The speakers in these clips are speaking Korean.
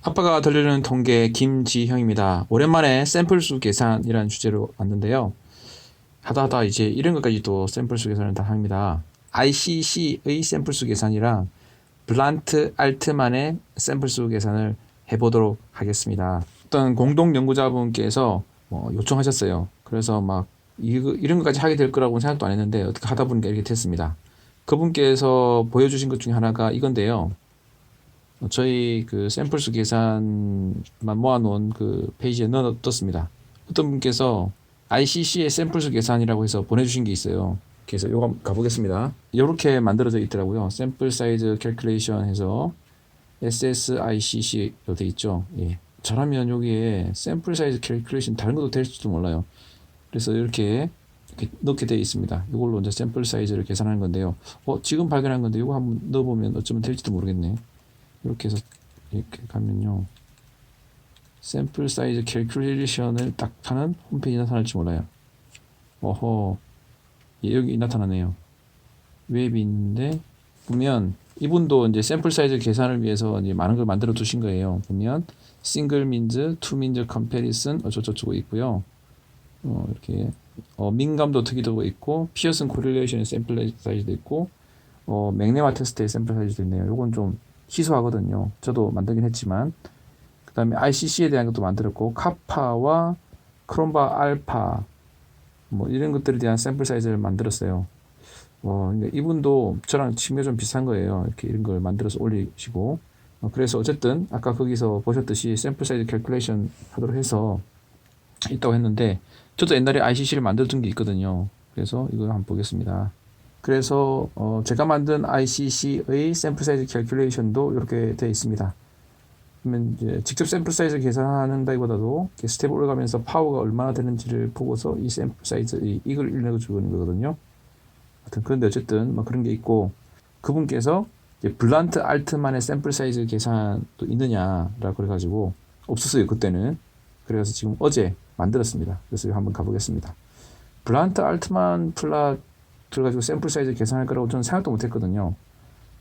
아빠가 들려주는 통계 김지형입니다. 오랜만에 샘플 수 계산이라는 주제로 왔는데요. 하다 하다 이제 이런 것까지도 샘플 수 계산을 다 합니다. ICC의 샘플 수 계산이랑 블란트 알트만의 샘플 수 계산을 해보도록 하겠습니다. 어떤 공동 연구자분께서 뭐 요청하셨어요. 그래서 막 이거, 이런 것까지 하게 될 거라고는 생각도 안 했는데 어떻게 하다 보니까 이렇게 됐습니다. 그분께서 보여주신 것 중에 하나가 이건데요. 어, 저희 그 샘플수 계산만 모아놓은 그 페이지에 넣어뒀습니다. 어떤 분께서 ICC의 샘플수 계산이라고 해서 보내주신 게 있어요. 그래서 요거 가보겠습니다. 이렇게 만들어져 있더라고요. 샘플 사이즈 캘큘레이션 해서 SSICC로 돼 있죠. 예. 잘하면 여기에 샘플 사이즈 캘큘레이션 다른 것도 될지도 몰라요. 그래서 이렇게, 이렇게 넣게 되어 있습니다. 이걸로 이제 샘플 사이즈를 계산하는 건데요. 어, 지금 발견한 건데 이거 한번 넣어보면 어쩌면 될지도 모르겠네. 이렇게 해서 이렇게 가면요. 샘플 사이즈 캘큘레이션을 딱 하는 홈페이지 나타날지 몰라요. 어허. 예, 여기 나타나네요. 웹이 있는데 보면 이분도 이제 샘플 사이즈 계산을 위해서 이제 많은 걸 만들어 두신 거예요. 보면 싱글 민즈, 투 민즈 컴패리슨 어쩌고저쩌고 있고요. 어, 이렇게 어, 민감도 특이도 있고 피어슨 코릴레이션 샘플 사이즈도 있고 어, 맥네마 테스트의 샘플 사이즈도 있네요. 요건 좀 희소하거든요. 저도 만들긴 했지만 그 다음에 ICC에 대한 것도 만들었고 카파와 크롬바 알파 뭐 이런 것들에 대한 샘플 사이즈를 만들었어요. 어, 이분도 저랑 취미가 좀 비슷한 거예요. 이렇게 이런 걸 만들어서 올리시고 어, 그래서 어쨌든 아까 거기서 보셨듯이 샘플 사이즈 캘큘레이션 하도록 해서 있다고 했는데 저도 옛날에 ICC를 만들어둔 게 있거든요. 그래서 이거 한번 보겠습니다. 그래서 어, 제가 만든 ICC의 샘플 사이즈 캘큘레이션도 이렇게 되어 있습니다. 그러면 이제 직접 샘플 사이즈 계산한다기보다도 스텝을 올라가면서 파워가 얼마나 되는지를 보고서 이 샘플 사이즈 이- 이걸 읽어주는 거거든요. 하여튼 그런데 어쨌든 뭐 그런 게 있고 그분께서 블란트 알트만의 샘플 사이즈 계산도 있느냐라고 그래가지고 없었어요 그때는. 그래서 지금 어제 만들었습니다. 그래서 한번 가보겠습니다. 블란트 알트만 플랫 들어가지고 샘플 사이즈 계산할 거라고 저는 생각도 못 했거든요.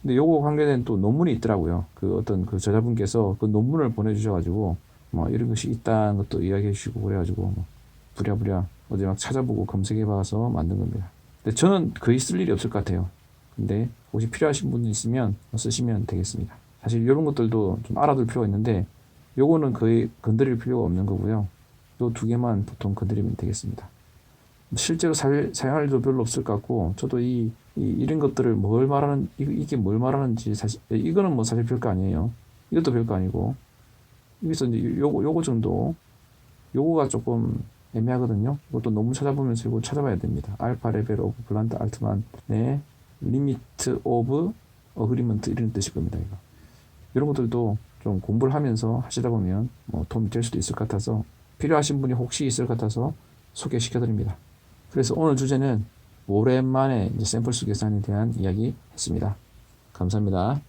근데 요거 관계된 또 논문이 있더라고요. 그 어떤 그 저자분께서 그 논문을 보내주셔가지고 뭐 이런 것이 있다는 것도 이야기해 주시고 그래가지고 뭐 부랴부랴 어제 막 찾아보고 검색해봐서 만든 겁니다. 근데 저는 거의 쓸 일이 없을 것 같아요. 근데 혹시 필요하신 분 있으면 쓰시면 되겠습니다. 사실 이런 것들도 좀 알아둘 필요가 있는데 요거는 거의 건드릴 필요가 없는 거고요. 요 두 개만 보통 건드리면 되겠습니다. 실제로 살, 사용할 일도 별로 없을 것 같고 저도 이, 이 이런 것들을 뭘 말하는 이, 이게 뭘 말하는지 사실 이거는 뭐 사실 별거 아니에요. 이것도 별거 아니고 여기서 이제 요거 요거 정도 요거가 조금 애매하거든요. 이것도 너무 찾아보면서 이거 찾아봐야 됩니다. 알파 레벨 오브 블란드 알트만의 리미트 오브 어그리먼트 이런 뜻일 겁니다. 이거 이런 것들도 좀 공부를 하면서 하시다 보면 뭐 도움이 될 수도 있을 것 같아서 필요하신 분이 혹시 있을 것 같아서 소개시켜 드립니다. 그래서 오늘 주제는 오랜만에 샘플 수 계산에 대한 이야기 했습니다. 감사합니다.